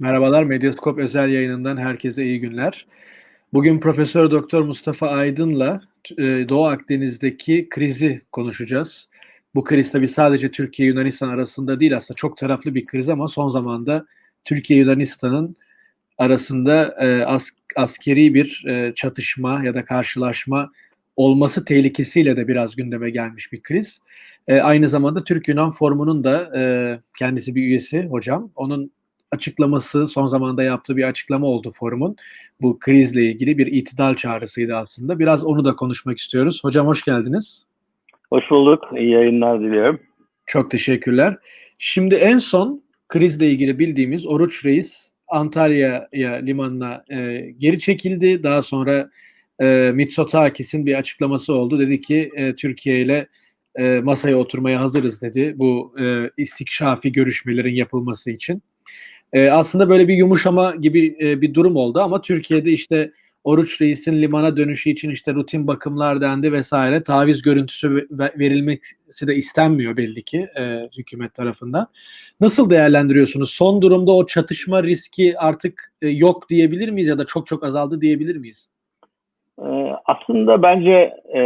Merhabalar, Medyaskop özel yayınından herkese iyi günler. Bugün Profesör Doktor Mustafa Aydın'la e, Doğu Akdeniz'deki krizi konuşacağız. Bu kriz tabii sadece Türkiye Yunanistan arasında değil aslında çok taraflı bir kriz ama son zamanda Türkiye Yunanistan'ın arasında e, as, askeri bir e, çatışma ya da karşılaşma olması tehlikesiyle de biraz gündeme gelmiş bir kriz. E, aynı zamanda Türk-Yunan Forumu'nun da e, kendisi bir üyesi hocam. Onun açıklaması, son zamanda yaptığı bir açıklama oldu forumun. Bu krizle ilgili bir itidal çağrısıydı aslında. Biraz onu da konuşmak istiyoruz. Hocam hoş geldiniz. Hoş bulduk. İyi yayınlar diliyorum. Çok teşekkürler. Şimdi en son krizle ilgili bildiğimiz Oruç Reis Antalya'ya limanına e, geri çekildi. Daha sonra e, Mitsotakis'in bir açıklaması oldu. Dedi ki e, Türkiye ile e, masaya oturmaya hazırız dedi bu e, istikşafi görüşmelerin yapılması için. E, aslında böyle bir yumuşama gibi e, bir durum oldu ama Türkiye'de işte Oruç Reis'in limana dönüşü için işte rutin bakımlar dendi vesaire taviz görüntüsü verilmesi de istenmiyor belli ki e, hükümet tarafından. Nasıl değerlendiriyorsunuz? Son durumda o çatışma riski artık e, yok diyebilir miyiz ya da çok çok azaldı diyebilir miyiz? Ee, aslında bence e,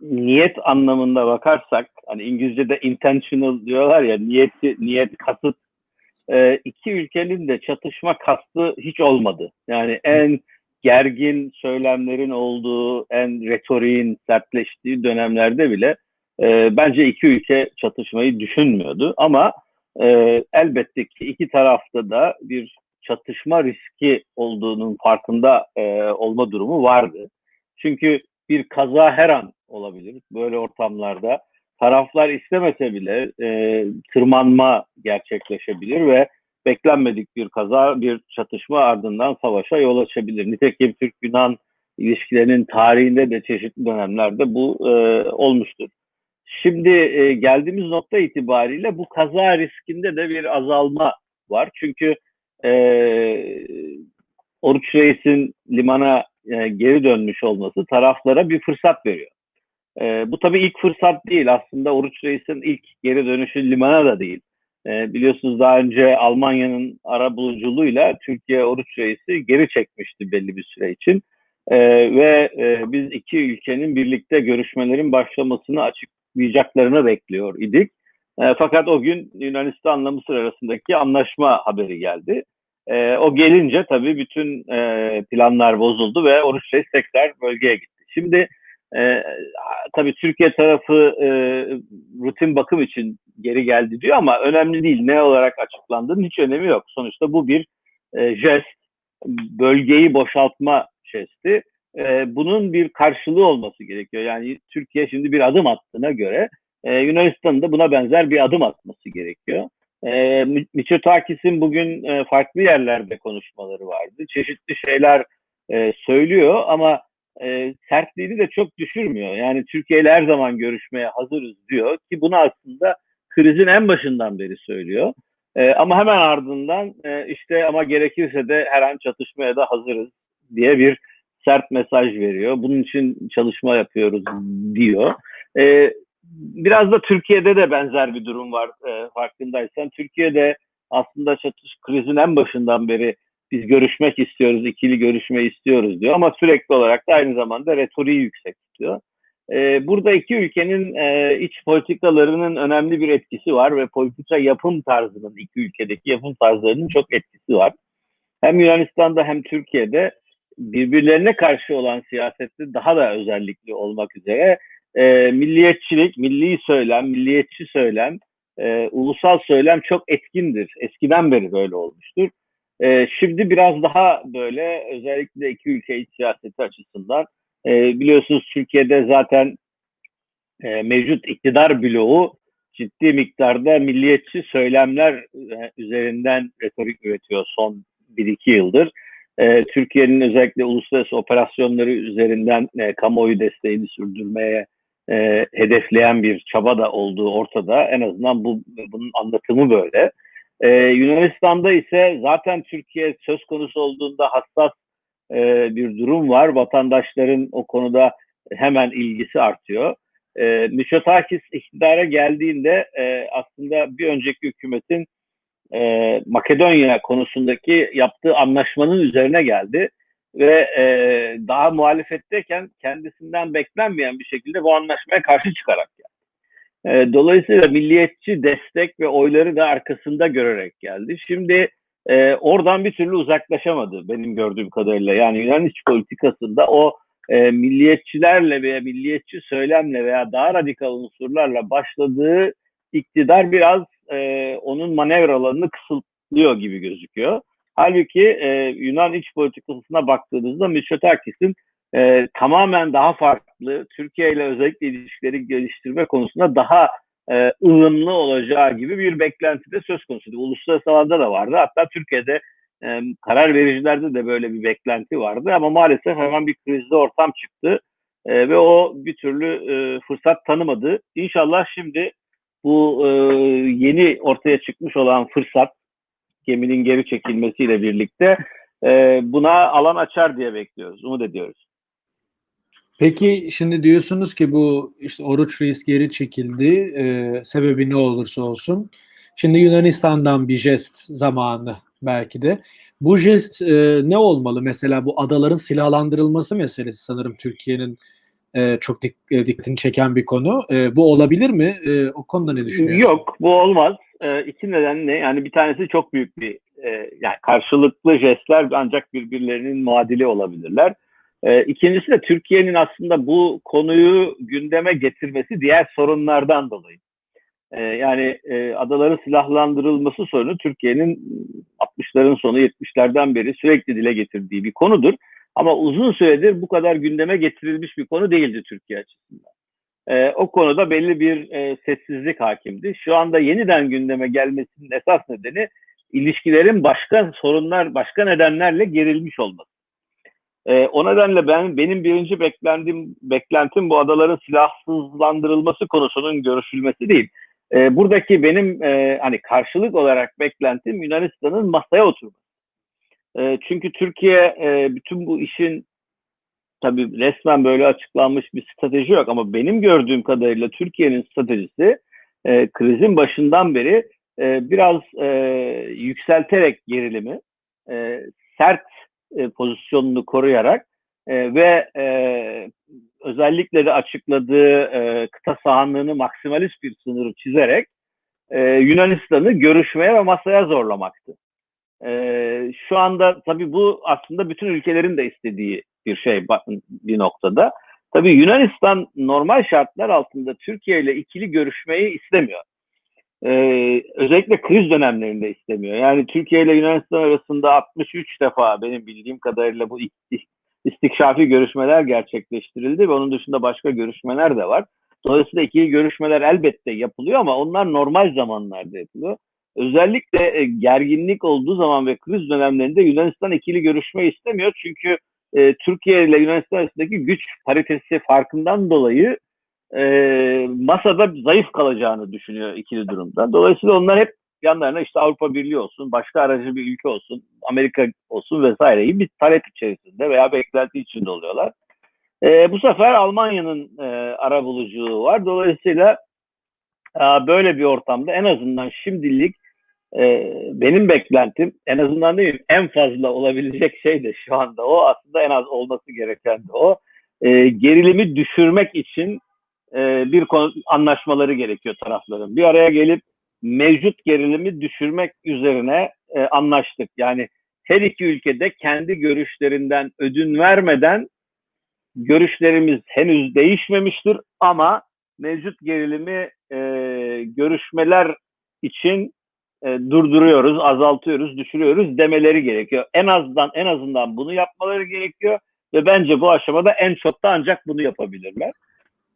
niyet anlamında bakarsak hani İngilizce'de intentional diyorlar ya niyet niyet kasıt e, iki ülkenin de çatışma kastı hiç olmadı. Yani en gergin söylemlerin olduğu, en retoriğin sertleştiği dönemlerde bile e, bence iki ülke çatışmayı düşünmüyordu. Ama e, elbette ki iki tarafta da bir çatışma riski olduğunun farkında e, olma durumu vardı. Çünkü bir kaza her an olabilir böyle ortamlarda taraflar istemese bile e, tırmanma gerçekleşebilir ve beklenmedik bir kaza, bir çatışma ardından savaşa yol açabilir. Nitekim Türk-Yunan ilişkilerinin tarihinde de çeşitli dönemlerde bu e, olmuştur. Şimdi e, geldiğimiz nokta itibariyle bu kaza riskinde de bir azalma var. Çünkü e, Oruç Reis'in limana e, geri dönmüş olması taraflara bir fırsat veriyor. E, bu tabii ilk fırsat değil. Aslında Oruç Reis'in ilk geri dönüşü limana da değil. E, biliyorsunuz daha önce Almanya'nın ara buluculuğuyla Türkiye Oruç Reis'i geri çekmişti belli bir süre için. E, ve e, biz iki ülkenin birlikte görüşmelerin başlamasını açıklayacaklarını bekliyor idik. E, fakat o gün Yunanistan'la Mısır arasındaki anlaşma haberi geldi. E, o gelince tabii bütün e, planlar bozuldu ve Oruç Reis tekrar bölgeye gitti. Şimdi e, tabii Türkiye tarafı e, rutin bakım için geri geldi diyor ama önemli değil. Ne olarak açıklandığının hiç önemi yok. Sonuçta bu bir e, jest, bölgeyi boşaltma jesti. E, bunun bir karşılığı olması gerekiyor. Yani Türkiye şimdi bir adım attığına göre e, Yunanistan'ın da buna benzer bir adım atması gerekiyor. E, Mitsotakis'in bugün e, farklı yerlerde konuşmaları vardı. Çeşitli şeyler e, söylüyor ama e, sertliğini de çok düşürmüyor. Yani Türkiye ile her zaman görüşmeye hazırız diyor ki bunu aslında krizin en başından beri söylüyor. E, ama hemen ardından e, işte ama gerekirse de her an çatışmaya da hazırız diye bir sert mesaj veriyor. Bunun için çalışma yapıyoruz diyor. E, biraz da Türkiye'de de benzer bir durum var e, farkındaysan. Türkiye'de aslında çatış krizin en başından beri biz görüşmek istiyoruz, ikili görüşme istiyoruz diyor ama sürekli olarak da aynı zamanda retoriği yüksek tutuyor. Ee, burada iki ülkenin e, iç politikalarının önemli bir etkisi var ve politika yapım tarzının, iki ülkedeki yapım tarzlarının çok etkisi var. Hem Yunanistan'da hem Türkiye'de birbirlerine karşı olan siyasette daha da özellikli olmak üzere e, milliyetçilik, milli söylem, milliyetçi söylem, e, ulusal söylem çok etkindir. Eskiden beri böyle olmuştur. E, şimdi biraz daha böyle özellikle iki ülke iç siyaseti açısından e, biliyorsunuz Türkiye'de zaten e, mevcut iktidar bloğu ciddi miktarda milliyetçi söylemler e, üzerinden retorik üretiyor son 1-2 yıldır. E, Türkiye'nin özellikle uluslararası operasyonları üzerinden e, kamuoyu desteğini sürdürmeye e, hedefleyen bir çaba da olduğu ortada. En azından bu bunun anlatımı böyle. Ee, Yunanistan'da ise zaten Türkiye söz konusu olduğunda hassas e, bir durum var. Vatandaşların o konuda hemen ilgisi artıyor. E, Mitsotakis iktidara geldiğinde e, aslında bir önceki hükümetin e, Makedonya konusundaki yaptığı anlaşmanın üzerine geldi ve e, daha muhalefetteyken kendisinden beklenmeyen bir şekilde bu anlaşmaya karşı çıkarak geldi. E, dolayısıyla milliyetçi destek ve oyları da arkasında görerek geldi. Şimdi e, oradan bir türlü uzaklaşamadı benim gördüğüm kadarıyla. Yani Yunan iç politikasında o e, milliyetçilerle veya milliyetçi söylemle veya daha radikal unsurlarla başladığı iktidar biraz e, onun manevra alanını kısıtlıyor gibi gözüküyor. Halbuki e, Yunan iç politikasına baktığınızda Mitsotakis'in e, tamamen daha farklı, Türkiye ile özellikle ilişkileri geliştirme konusunda daha e, ılımlı olacağı gibi bir beklenti de söz konusuydu. Uluslararası alanda da vardı. Hatta Türkiye'de e, karar vericilerde de böyle bir beklenti vardı. Ama maalesef hemen bir krizli ortam çıktı. E, ve o bir türlü e, fırsat tanımadı. İnşallah şimdi bu e, yeni ortaya çıkmış olan fırsat geminin geri çekilmesiyle birlikte e, buna alan açar diye bekliyoruz, umut ediyoruz. Peki şimdi diyorsunuz ki bu işte Oruç Reis geri çekildi. E, sebebi ne olursa olsun. Şimdi Yunanistan'dan bir jest zamanı belki de. Bu jest e, ne olmalı? Mesela bu adaların silahlandırılması meselesi sanırım Türkiye'nin e, çok dik, e, dikkatini çeken bir konu. E, bu olabilir mi? E, o konuda ne düşünüyorsunuz? Yok, bu olmaz. E, iki nedenle yani bir tanesi çok büyük bir e, yani karşılıklı jestler ancak birbirlerinin muadili olabilirler. E, ikincisi de Türkiye'nin aslında bu konuyu gündeme getirmesi diğer sorunlardan dolayı. E, yani e, adaların silahlandırılması sorunu Türkiye'nin 60'ların sonu 70'lerden beri sürekli dile getirdiği bir konudur. Ama uzun süredir bu kadar gündeme getirilmiş bir konu değildi Türkiye açısından. E, o konuda belli bir e, sessizlik hakimdi. Şu anda yeniden gündeme gelmesinin esas nedeni ilişkilerin başka sorunlar, başka nedenlerle gerilmiş olması. E, o nedenle ben benim birinci beklentim beklentim bu adaların silahsızlandırılması konusunun görüşülmesi değil. E, buradaki benim e, hani karşılık olarak beklentim Yunanistan'ın masaya oturması. E, çünkü Türkiye e, bütün bu işin tabii resmen böyle açıklanmış bir strateji yok ama benim gördüğüm kadarıyla Türkiye'nin stratejisi e, krizin başından beri e, biraz e, yükselterek gerilimi, e, sert e, pozisyonunu koruyarak e, ve e, özellikle de açıkladığı e, kıta sahanlığını maksimalist bir sınırı çizerek Yunanistan'ı görüşmeye ve masaya zorlamaktı. Şu anda tabii bu aslında bütün ülkelerin de istediği bir şey bir noktada. Tabii Yunanistan normal şartlar altında Türkiye ile ikili görüşmeyi istemiyor. Ee, özellikle kriz dönemlerinde istemiyor. Yani Türkiye ile Yunanistan arasında 63 defa benim bildiğim kadarıyla bu istikşafi görüşmeler gerçekleştirildi ve onun dışında başka görüşmeler de var. Dolayısıyla ikili görüşmeler elbette yapılıyor ama onlar normal zamanlarda yapılıyor. Özellikle gerginlik olduğu zaman ve kriz dönemlerinde Yunanistan ikili görüşme istemiyor. Çünkü e, Türkiye ile Yunanistan arasındaki güç paritesi farkından dolayı e, masada zayıf kalacağını düşünüyor ikili durumda. Dolayısıyla onlar hep yanlarına işte Avrupa Birliği olsun, başka aracı bir ülke olsun, Amerika olsun vesaireyi bir talep içerisinde veya beklenti içinde oluyorlar. E, bu sefer Almanya'nın e, ara buluculuğu var. Dolayısıyla e, böyle bir ortamda en azından şimdilik e, benim beklentim en azından değil en fazla olabilecek şey de şu anda o aslında en az olması gereken de o e, gerilimi düşürmek için e, bir konu anlaşmaları gerekiyor tarafların bir araya gelip mevcut gerilimi düşürmek üzerine e, anlaştık yani her iki ülkede kendi görüşlerinden ödün vermeden görüşlerimiz henüz değişmemiştir ama mevcut gerilimi e, görüşmeler için e, durduruyoruz, azaltıyoruz, düşürüyoruz demeleri gerekiyor. En azından en azından bunu yapmaları gerekiyor ve bence bu aşamada en çok da ancak bunu yapabilirler.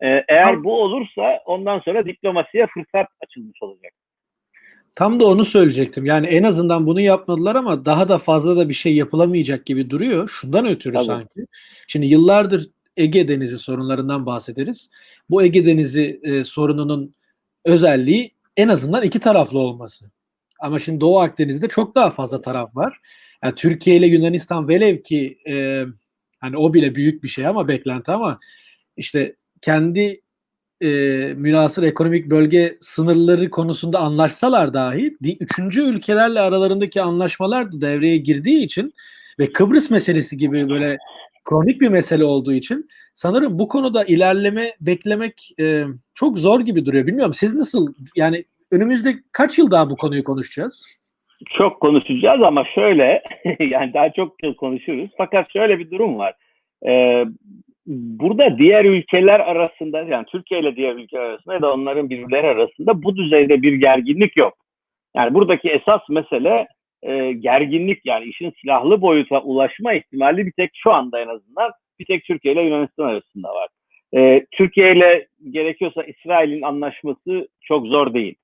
E, eğer bu olursa ondan sonra diplomasiye fırsat açılmış olacak. Tam da onu söyleyecektim. Yani en azından bunu yapmadılar ama daha da fazla da bir şey yapılamayacak gibi duruyor. Şundan ötürü Tabii. sanki. Şimdi yıllardır Ege Denizi sorunlarından bahsederiz. Bu Ege Denizi e, sorununun özelliği en azından iki taraflı olması. Ama şimdi Doğu Akdeniz'de çok daha fazla taraf var. Yani Türkiye ile Yunanistan velev ki e, hani o bile büyük bir şey ama beklenti ama işte kendi e, münasır ekonomik bölge sınırları konusunda anlaşsalar dahi üçüncü ülkelerle aralarındaki anlaşmalar da devreye girdiği için ve Kıbrıs meselesi gibi böyle kronik bir mesele olduğu için sanırım bu konuda ilerleme beklemek e, çok zor gibi duruyor. Bilmiyorum siz nasıl yani önümüzde kaç yıl daha bu konuyu konuşacağız? Çok konuşacağız ama şöyle yani daha çok yıl konuşuruz. Fakat şöyle bir durum var. Ee, burada diğer ülkeler arasında yani Türkiye ile diğer ülkeler arasında ya da onların birbirleri arasında bu düzeyde bir gerginlik yok. Yani buradaki esas mesele e, gerginlik yani işin silahlı boyuta ulaşma ihtimali bir tek şu anda en azından bir tek Türkiye ile Yunanistan arasında var. E, Türkiye ile gerekiyorsa İsrail'in anlaşması çok zor değil.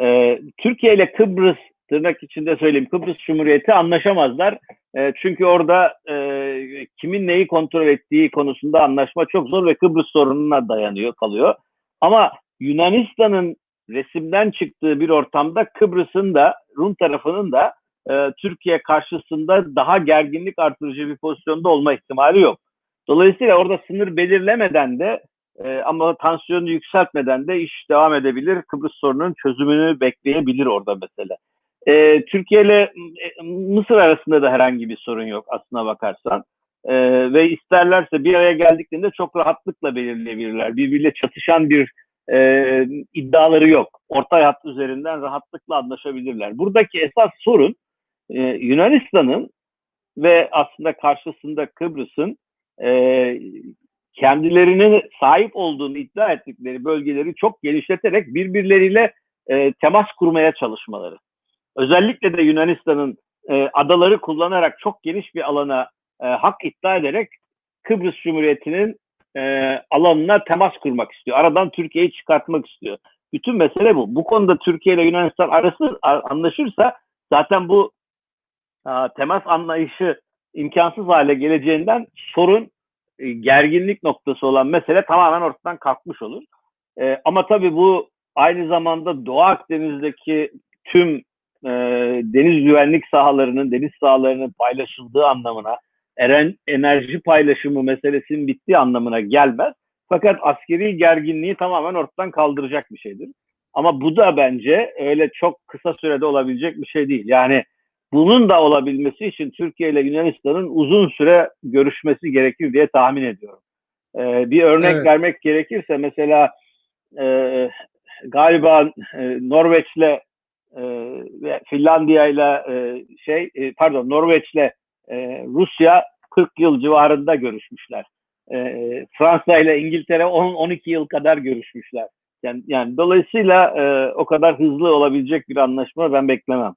E, Türkiye ile Kıbrıs tırnak içinde söyleyeyim Kıbrıs Cumhuriyeti anlaşamazlar. E, çünkü orada e, kimin neyi kontrol ettiği konusunda anlaşma çok zor ve Kıbrıs sorununa dayanıyor kalıyor. Ama Yunanistan'ın resimden çıktığı bir ortamda Kıbrıs'ın da Rum tarafının da e, Türkiye karşısında daha gerginlik artırıcı bir pozisyonda olma ihtimali yok. Dolayısıyla orada sınır belirlemeden de e, ama tansiyonu yükseltmeden de iş devam edebilir. Kıbrıs sorununun çözümünü bekleyebilir orada mesela. E, Türkiye ile e, Mısır arasında da herhangi bir sorun yok aslına bakarsan. E, ve isterlerse bir araya geldiklerinde çok rahatlıkla belirleyebilirler. Birbiriyle çatışan bir e, iddiaları yok. Orta hat üzerinden rahatlıkla anlaşabilirler. Buradaki esas sorun e, Yunanistan'ın ve aslında karşısında Kıbrıs'ın e, kendilerinin sahip olduğunu iddia ettikleri bölgeleri çok genişleterek birbirleriyle e, temas kurmaya çalışmaları. Özellikle de Yunanistan'ın e, adaları kullanarak çok geniş bir alana e, hak iddia ederek Kıbrıs Cumhuriyeti'nin e, alanına temas kurmak istiyor. Aradan Türkiye'yi çıkartmak istiyor. Bütün mesele bu. Bu konuda Türkiye ile Yunanistan arası anlaşırsa zaten bu a, temas anlayışı imkansız hale geleceğinden sorun e, gerginlik noktası olan mesele tamamen ortadan kalkmış olur. E, ama tabii bu aynı zamanda Doğu Akdeniz'deki tüm e, deniz güvenlik sahalarının, deniz sahalarının paylaşıldığı anlamına, eren, enerji paylaşımı meselesinin bittiği anlamına gelmez. Fakat askeri gerginliği tamamen ortadan kaldıracak bir şeydir. Ama bu da bence öyle çok kısa sürede olabilecek bir şey değil. Yani bunun da olabilmesi için Türkiye ile Yunanistan'ın uzun süre görüşmesi gerekir diye tahmin ediyorum. Ee, bir örnek evet. vermek gerekirse mesela e, galiba e, Norveç'le ve Finlandiya ile şey e, pardon Norveç'le e, Rusya 40 yıl civarında görüşmüşler. E, Fransa ile İngiltere 10-12 yıl kadar görüşmüşler. Yani, yani dolayısıyla e, o kadar hızlı olabilecek bir anlaşma ben beklemem.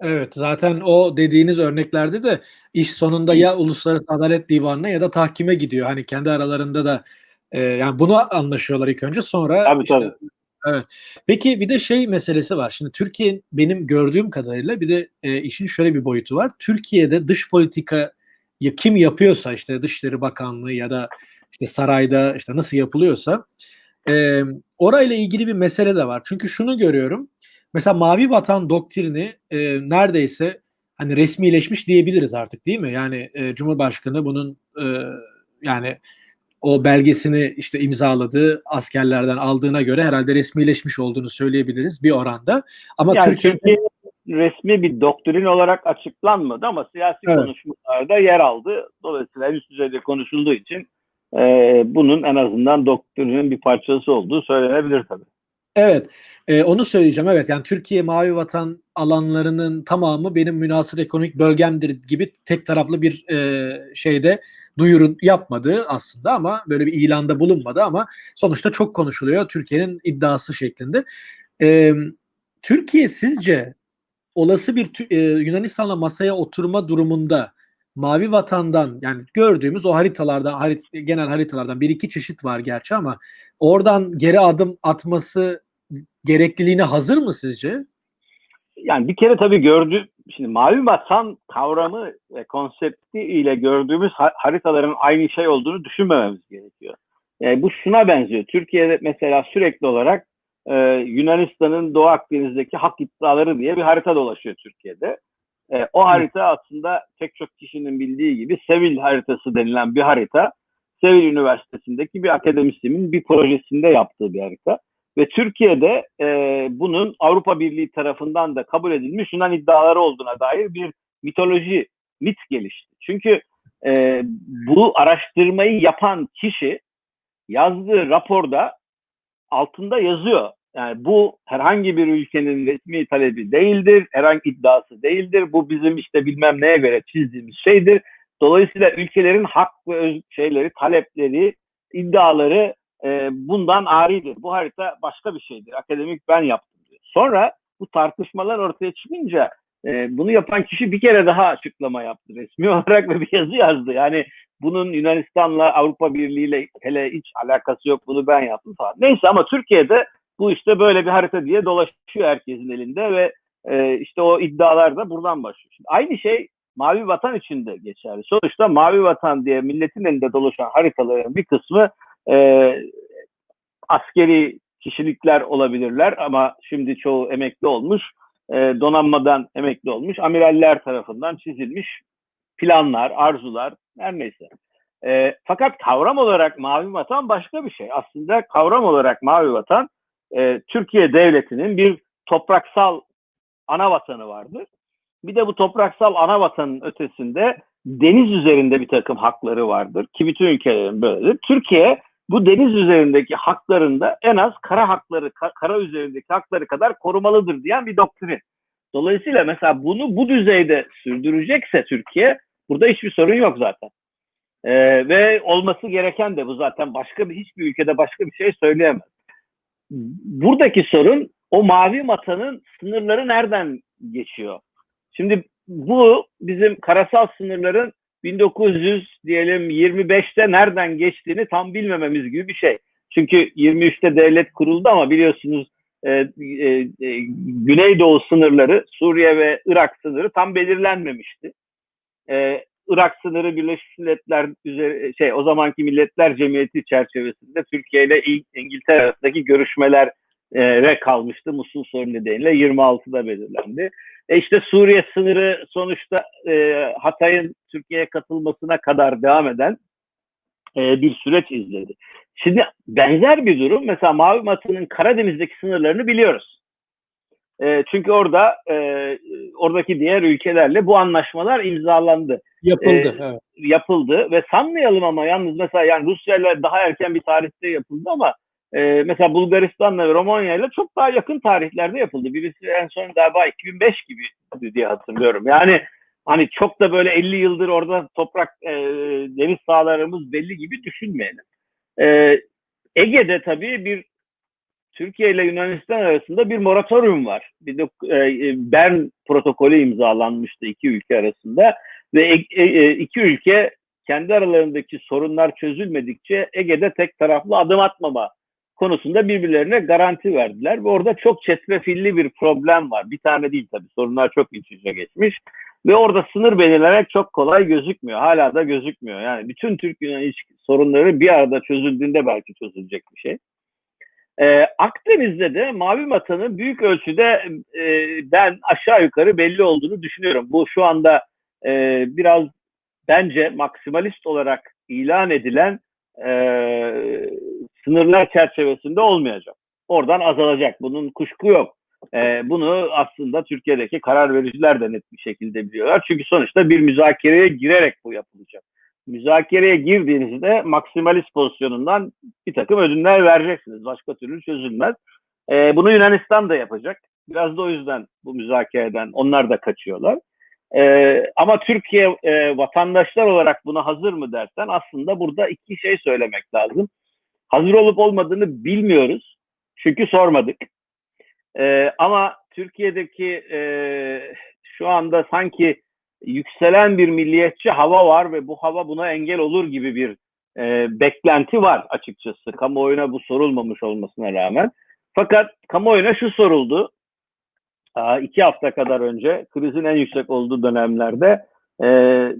Evet zaten o dediğiniz örneklerde de iş sonunda ya Uluslararası Adalet Divanı'na ya da tahkime gidiyor. Hani kendi aralarında da e, yani bunu anlaşıyorlar ilk önce sonra tabii, işte, tabii. Evet. Peki bir de şey meselesi var. Şimdi Türkiye benim gördüğüm kadarıyla bir de e, işin şöyle bir boyutu var. Türkiye'de dış politika ya kim yapıyorsa işte Dışişleri Bakanlığı ya da işte sarayda işte nasıl yapılıyorsa e, orayla ilgili bir mesele de var. Çünkü şunu görüyorum. Mesela Mavi Vatan doktrini e, neredeyse hani resmileşmiş diyebiliriz artık değil mi? Yani e, Cumhurbaşkanı bunun e, yani o belgesini işte imzaladığı askerlerden aldığına göre herhalde resmileşmiş olduğunu söyleyebiliriz bir oranda. Ama yani Türkiye Türkiye resmi bir doktrin olarak açıklanmadı ama siyasi evet. konuşmalarda yer aldı. Dolayısıyla üst düzeyde konuşulduğu için e, bunun en azından doktrinin bir parçası olduğu söylenebilir tabii. Evet, e, onu söyleyeceğim. Evet, yani Türkiye Mavi Vatan alanlarının tamamı benim münasır ekonomik bölgemdir gibi tek taraflı bir e, şeyde duyuru yapmadı aslında ama böyle bir ilanda bulunmadı ama sonuçta çok konuşuluyor Türkiye'nin iddiası şeklinde. E, Türkiye sizce olası bir e, Yunanistan'la masaya oturma durumunda Mavi Vatan'dan yani gördüğümüz o haritalardan harit, genel haritalardan bir iki çeşit var gerçi ama oradan geri adım atması gerekliliğine hazır mı sizce? Yani bir kere tabii gördü şimdi Mavi Vatan kavramı ve konsepti ile gördüğümüz haritaların aynı şey olduğunu düşünmememiz gerekiyor. Yani bu şuna benziyor. Türkiye'de mesela sürekli olarak e, Yunanistan'ın Doğu Akdeniz'deki hak iddiaları diye bir harita dolaşıyor Türkiye'de. E, o harita aslında pek çok kişinin bildiği gibi Sevil haritası denilen bir harita. Sevil Üniversitesi'ndeki bir akademisyenin bir projesinde yaptığı bir harita. Ve Türkiye'de e, bunun Avrupa Birliği tarafından da kabul edilmiş Yunan iddiaları olduğuna dair bir mitoloji, mit gelişti. Çünkü e, bu araştırmayı yapan kişi yazdığı raporda altında yazıyor. Yani bu herhangi bir ülkenin resmi talebi değildir, herhangi iddiası değildir. Bu bizim işte bilmem neye göre çizdiğimiz şeydir. Dolayısıyla ülkelerin hak ve öz şeyleri, talepleri, iddiaları e, bundan aridir. Bu harita başka bir şeydir. Akademik ben yaptım diyor. Sonra bu tartışmalar ortaya çıkınca e, bunu yapan kişi bir kere daha açıklama yaptı resmi olarak ve bir yazı yazdı. Yani bunun Yunanistan'la Avrupa Birliği ile hele hiç alakası yok bunu ben yaptım falan. Neyse ama Türkiye'de bu işte böyle bir harita diye dolaşıyor herkesin elinde ve e, işte o iddialar da buradan başlıyor. Şimdi aynı şey Mavi Vatan için de geçerli. Sonuçta Mavi Vatan diye milletin elinde dolaşan haritaların bir kısmı e, askeri kişilikler olabilirler ama şimdi çoğu emekli olmuş, e, donanmadan emekli olmuş, amiraller tarafından çizilmiş planlar, arzular, her neyse. E, fakat kavram olarak Mavi Vatan başka bir şey. Aslında kavram olarak Mavi Vatan e, Türkiye Devleti'nin bir topraksal ana vatanı vardır. Bir de bu topraksal ana vatanın ötesinde deniz üzerinde bir takım hakları vardır ki bütün ülkelerin böyledir. Türkiye bu deniz üzerindeki haklarında en az kara hakları, kara üzerindeki hakları kadar korumalıdır diyen bir doktrin. Dolayısıyla mesela bunu bu düzeyde sürdürecekse Türkiye burada hiçbir sorun yok zaten. Ee, ve olması gereken de bu zaten başka bir hiçbir ülkede başka bir şey söyleyemez. Buradaki sorun o mavi vatanın sınırları nereden geçiyor? Şimdi bu bizim karasal sınırların 1900 diyelim 25'te nereden geçtiğini tam bilmememiz gibi bir şey. Çünkü 23'te devlet kuruldu ama biliyorsunuz e, e, e, Güneydoğu sınırları Suriye ve Irak sınırı tam belirlenmemişti. E, Irak sınırı Birleşmiş Milletler üzeri, şey o zamanki Milletler Cemiyeti çerçevesinde Türkiye ile İngiltere arasındaki görüşmelere kalmıştı. Musul sorunu nedeniyle 26'da belirlendi. E işte Suriye sınırı sonuçta e, Hatay'ın Türkiye'ye katılmasına kadar devam eden e, bir süreç izledi. Şimdi benzer bir durum mesela Mavi Matı'nın Karadeniz'deki sınırlarını biliyoruz. E, çünkü orada e, oradaki diğer ülkelerle bu anlaşmalar imzalandı. Yapıldı. E, evet. Yapıldı ve sanmayalım ama yalnız mesela yani Rusya ile daha erken bir tarihte yapıldı ama e, mesela Bulgaristan'la ve Romanya'yla çok daha yakın tarihlerde yapıldı. Birisi en son galiba 2005 gibi diye hatırlıyorum. Yani hani çok da böyle 50 yıldır orada toprak e, deniz sahalarımız belli gibi düşünmeyelim. E, Ege'de tabii bir Türkiye ile Yunanistan arasında bir moratorium var. Bir de, e, Bern protokolü imzalanmıştı iki ülke arasında ve e, e, iki ülke kendi aralarındaki sorunlar çözülmedikçe Ege'de tek taraflı adım atmama konusunda birbirlerine garanti verdiler ve orada çok çetrefilli bir problem var. Bir tane değil tabii sorunlar çok iç içe geçmiş ve orada sınır belirlemek çok kolay gözükmüyor. Hala da gözükmüyor. Yani bütün Türk-Yunan ilişki sorunları bir arada çözüldüğünde belki çözülecek bir şey. Ee, Akdeniz'de de Mavi Vatan'ın büyük ölçüde e, ben aşağı yukarı belli olduğunu düşünüyorum. Bu şu anda e, biraz bence maksimalist olarak ilan edilen e, sınırlar çerçevesinde olmayacak. Oradan azalacak. Bunun kuşku yok. E, bunu aslında Türkiye'deki karar vericiler de net bir şekilde biliyorlar. Çünkü sonuçta bir müzakereye girerek bu yapılacak. Müzakereye girdiğinizde maksimalist pozisyonundan bir takım ödünler vereceksiniz. Başka türlü çözülmez. E, bunu Yunanistan da yapacak. Biraz da o yüzden bu müzakereden onlar da kaçıyorlar. Ee, ama Türkiye e, vatandaşlar olarak buna hazır mı dersen aslında burada iki şey söylemek lazım. Hazır olup olmadığını bilmiyoruz. Çünkü sormadık. Ee, ama Türkiye'deki e, şu anda sanki yükselen bir milliyetçi hava var ve bu hava buna engel olur gibi bir e, beklenti var açıkçası. Kamuoyuna bu sorulmamış olmasına rağmen. Fakat kamuoyuna şu soruldu iki hafta kadar önce krizin en yüksek olduğu dönemlerde e,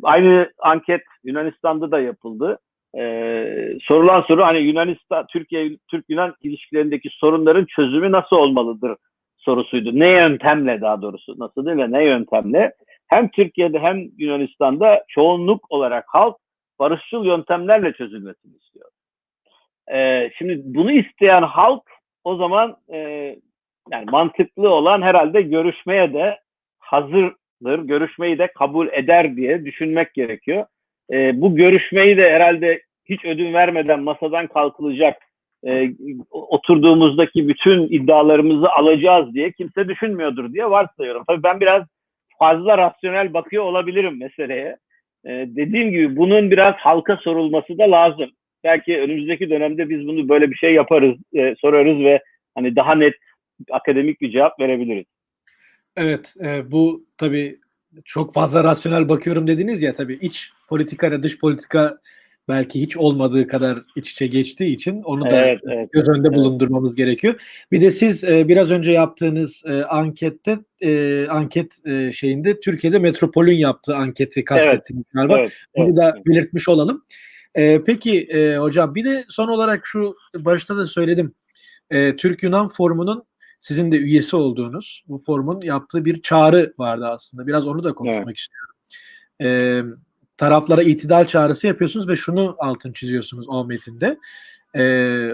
aynı anket Yunanistan'da da yapıldı. E, sorulan soru hani Yunanistan, Türkiye, Türk-Yunan ilişkilerindeki sorunların çözümü nasıl olmalıdır sorusuydu. Ne yöntemle daha doğrusu nasıl değil mi? Ne yöntemle? Hem Türkiye'de hem Yunanistan'da çoğunluk olarak halk barışçıl yöntemlerle çözülmesini istiyor. E, şimdi bunu isteyen halk o zaman e, yani mantıklı olan herhalde görüşmeye de hazırdır, görüşmeyi de kabul eder diye düşünmek gerekiyor. E, bu görüşmeyi de herhalde hiç ödün vermeden masadan kalkılacak, e, oturduğumuzdaki bütün iddialarımızı alacağız diye kimse düşünmüyordur diye varsayıyorum. Tabii ben biraz fazla rasyonel bakıyor olabilirim meseleye. E, dediğim gibi bunun biraz halka sorulması da lazım. Belki önümüzdeki dönemde biz bunu böyle bir şey yaparız, e, sorarız ve hani daha net akademik bir cevap verebiliriz. Evet, e, bu tabii çok fazla rasyonel bakıyorum dediniz ya tabii iç politika ile dış politika belki hiç olmadığı kadar iç içe geçtiği için onu da Evet, evet, göz önünde evet. bulundurmamız gerekiyor. Bir de siz e, biraz önce yaptığınız e, ankette e, anket e, şeyinde Türkiye'de Metropol'ün yaptığı anketi kastettiniz galiba. Evet, Bunu evet, da evet. belirtmiş olalım. E, peki e, hocam bir de son olarak şu başta da söyledim. E, Türk-Yunan Forumu'nun sizin de üyesi olduğunuz bu forumun yaptığı bir çağrı vardı aslında. Biraz onu da konuşmak istiyorum. E, taraflara itidal çağrısı yapıyorsunuz ve şunu altın çiziyorsunuz o metinde. E,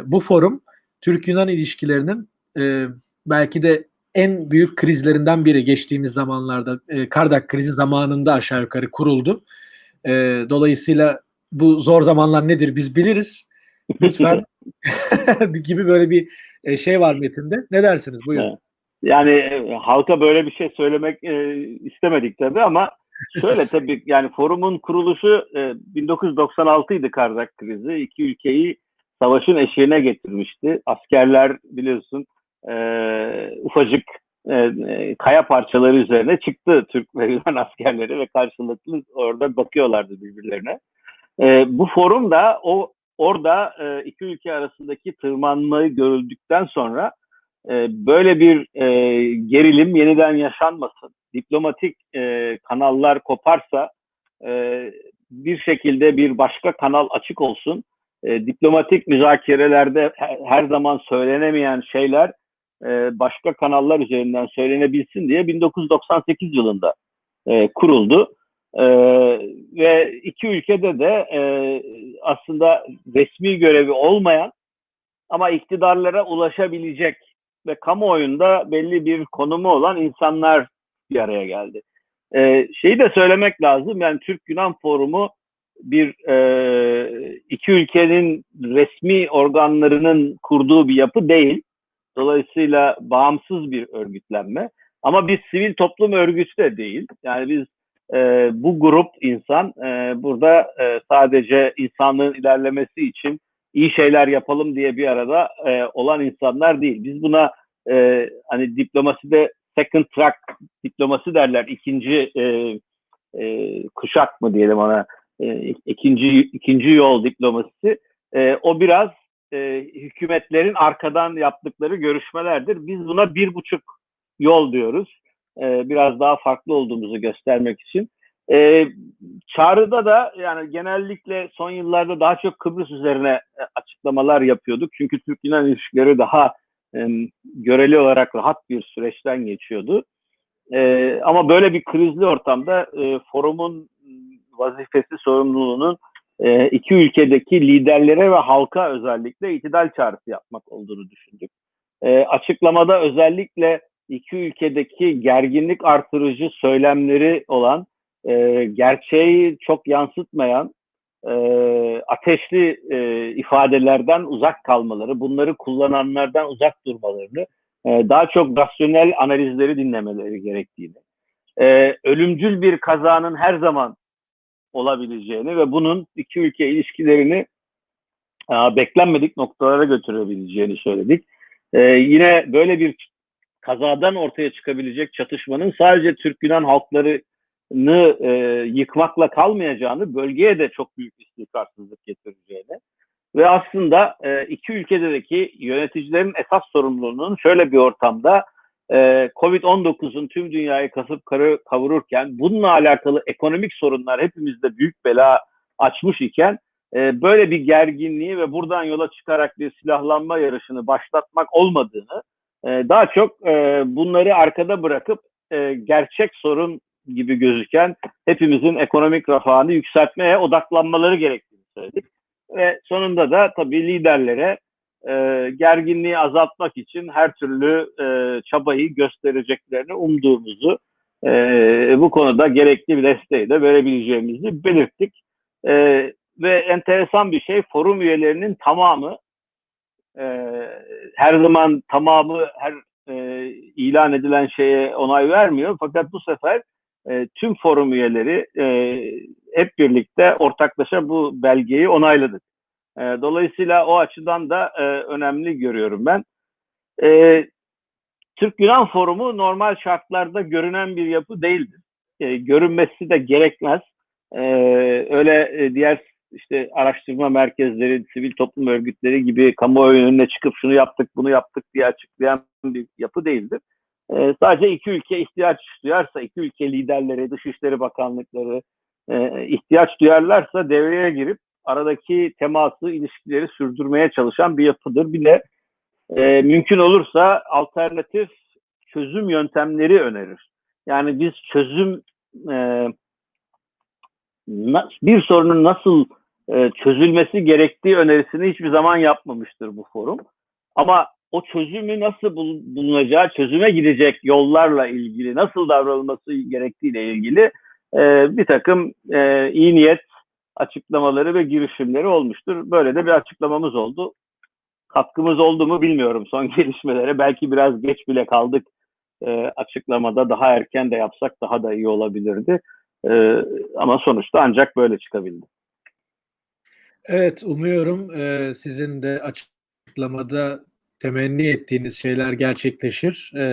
bu forum Türk-Yunan ilişkilerinin e, belki de en büyük krizlerinden biri geçtiğimiz zamanlarda e, Kardak krizi zamanında aşağı yukarı kuruldu. E, dolayısıyla bu zor zamanlar nedir biz biliriz. Lütfen gibi böyle bir e, şey var metinde. Ne dersiniz? Buyurun. Yani e, halka böyle bir şey söylemek e, istemedik tabii ama şöyle tabii yani forumun kuruluşu e, 1996 idi Kardak krizi. İki ülkeyi savaşın eşiğine getirmişti. Askerler biliyorsun e, ufacık e, e, kaya parçaları üzerine çıktı Türk ve Yunan askerleri ve karşılıklı orada bakıyorlardı birbirlerine. E, bu forum da o orada e, iki ülke arasındaki tırmanmayı görüldükten sonra e, böyle bir e, gerilim yeniden yaşanmasın, diplomatik e, kanallar koparsa e, bir şekilde bir başka kanal açık olsun, e, diplomatik müzakerelerde her, her zaman söylenemeyen şeyler e, başka kanallar üzerinden söylenebilsin diye 1998 yılında e, kuruldu. Ee, ve iki ülkede de e, aslında resmi görevi olmayan ama iktidarlara ulaşabilecek ve kamuoyunda belli bir konumu olan insanlar bir araya geldi. Ee, şeyi de söylemek lazım yani Türk-Yunan Forumu bir e, iki ülkenin resmi organlarının kurduğu bir yapı değil. Dolayısıyla bağımsız bir örgütlenme. Ama biz sivil toplum örgütü de değil. Yani biz e, bu grup insan e, burada e, sadece insanlığın ilerlemesi için iyi şeyler yapalım diye bir arada e, olan insanlar değil. Biz buna e, hani diplomaside second track diplomasi derler. ikinci e, e, kuşak mı diyelim ona e, ikinci ikinci yol diplomasisi. E, o biraz e, hükümetlerin arkadan yaptıkları görüşmelerdir. Biz buna bir buçuk yol diyoruz biraz daha farklı olduğumuzu göstermek için. E, çağrıda da yani genellikle son yıllarda daha çok Kıbrıs üzerine açıklamalar yapıyorduk. Çünkü Türk-Yunan ilişkileri daha göreli olarak rahat bir süreçten geçiyordu. E, ama böyle bir krizli ortamda e, forumun vazifesi sorumluluğunun e, iki ülkedeki liderlere ve halka özellikle itidal çağrısı yapmak olduğunu düşündük. Açıklamada özellikle iki ülkedeki gerginlik artırıcı söylemleri olan gerçeği çok yansıtmayan e, ateşli e, ifadelerden uzak kalmaları, bunları kullananlardan uzak durmalarını, e, daha çok rasyonel analizleri dinlemeleri gerektiğini, e, ölümcül bir kazanın her zaman olabileceğini ve bunun iki ülke ilişkilerini e, beklenmedik noktalara götürebileceğini söyledik. E, yine böyle bir kazadan ortaya çıkabilecek çatışmanın sadece Türk-Yunan halklarını e, yıkmakla kalmayacağını, bölgeye de çok büyük istikrarsızlık getireceğini ve aslında e, iki ülkedeki yöneticilerin esas sorumluluğunun şöyle bir ortamda e, Covid-19'un tüm dünyayı kasıp kavururken bununla alakalı ekonomik sorunlar hepimizde büyük bela açmış iken e, böyle bir gerginliği ve buradan yola çıkarak bir silahlanma yarışını başlatmak olmadığını e, daha çok e, bunları arkada bırakıp e, gerçek sorun gibi gözüken hepimizin ekonomik refahını yükseltmeye odaklanmaları gerektiğini söyledik. Ve sonunda da tabii liderlere e, gerginliği azaltmak için her türlü e, çabayı göstereceklerini umduğumuzu e, bu konuda gerekli bir desteği de verebileceğimizi belirttik. E, ve enteresan bir şey forum üyelerinin tamamı e, her zaman tamamı her e, ilan edilen şeye onay vermiyor. Fakat bu sefer e, tüm forum üyeleri e, hep birlikte ortaklaşa bu belgeyi onayladık. E, dolayısıyla o açıdan da e, önemli görüyorum ben. E, Türk-Yunan Forumu normal şartlarda görünen bir yapı değildir. E, görünmesi de gerekmez. E, öyle e, diğer işte araştırma merkezleri, sivil toplum örgütleri gibi kamuoyu önüne çıkıp şunu yaptık, bunu yaptık diye açıklayan bir yapı değildir. E, sadece iki ülke ihtiyaç duyarsa, iki ülke liderleri, Dışişleri Bakanlıkları e, ihtiyaç duyarlarsa devreye girip aradaki teması, ilişkileri sürdürmeye çalışan bir yapıdır. Bir de e, mümkün olursa alternatif çözüm yöntemleri önerir. Yani biz çözüm e, bir sorunun nasıl e, çözülmesi gerektiği önerisini hiçbir zaman yapmamıştır bu forum. Ama o çözümü nasıl bulunacağı, çözüme gidecek yollarla ilgili, nasıl davranılması gerektiğiyle ilgili e, bir takım e, iyi niyet açıklamaları ve girişimleri olmuştur. Böyle de bir açıklamamız oldu. Katkımız oldu mu bilmiyorum son gelişmelere. Belki biraz geç bile kaldık e, açıklamada. Daha erken de yapsak daha da iyi olabilirdi. E, ama sonuçta ancak böyle çıkabildi. Evet, umuyorum e, sizin de açıklamada temenni ettiğiniz şeyler gerçekleşir e,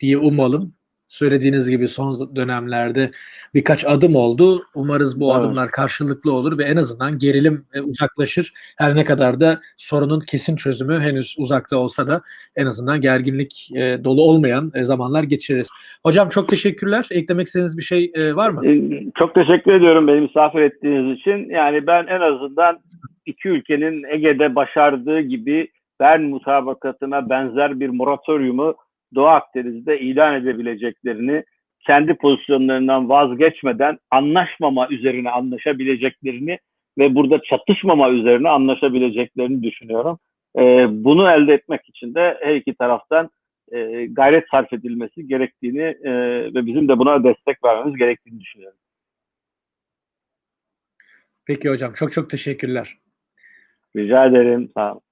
diye umalım. Söylediğiniz gibi son dönemlerde birkaç adım oldu. Umarız bu Evet. adımlar karşılıklı olur ve en azından gerilim e, uzaklaşır. Her ne kadar da sorunun kesin çözümü henüz uzakta olsa da en azından gerginlik e, dolu olmayan e, zamanlar geçiririz. Hocam çok teşekkürler. Eklemek istediğiniz bir şey e, var mı? E, Çok teşekkür ediyorum beni misafir ettiğiniz için. Yani ben en azından iki ülkenin Ege'de başardığı gibi Bern mutabakatına benzer bir moratoriumu Doğu Akdeniz'de ilan edebileceklerini, kendi pozisyonlarından vazgeçmeden anlaşmama üzerine anlaşabileceklerini ve burada çatışmama üzerine anlaşabileceklerini düşünüyorum. Ee, bunu elde etmek için de her iki taraftan e, gayret sarf edilmesi gerektiğini e, ve bizim de buna destek vermemiz gerektiğini düşünüyorum. Peki hocam çok çok teşekkürler. Rica ederim. Sağ olun.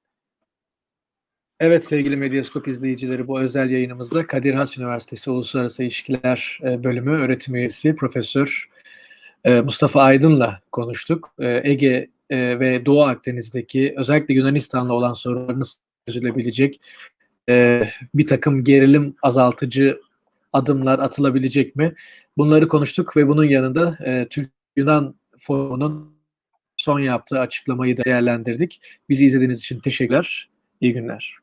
Evet sevgili Medyaskop izleyicileri bu özel yayınımızda Kadir Has Üniversitesi Uluslararası İlişkiler e, Bölümü öğretim üyesi Profesör e, Mustafa Aydın'la konuştuk. E, Ege ve Doğu Akdeniz'deki özellikle Yunanistan'la olan sorunlar nasıl çözülebilecek? Bir takım gerilim azaltıcı adımlar atılabilecek mi? Bunları konuştuk ve bunun yanında Türk-Yunan Forumu'nun son yaptığı açıklamayı da değerlendirdik. Bizi izlediğiniz için teşekkürler. İyi günler.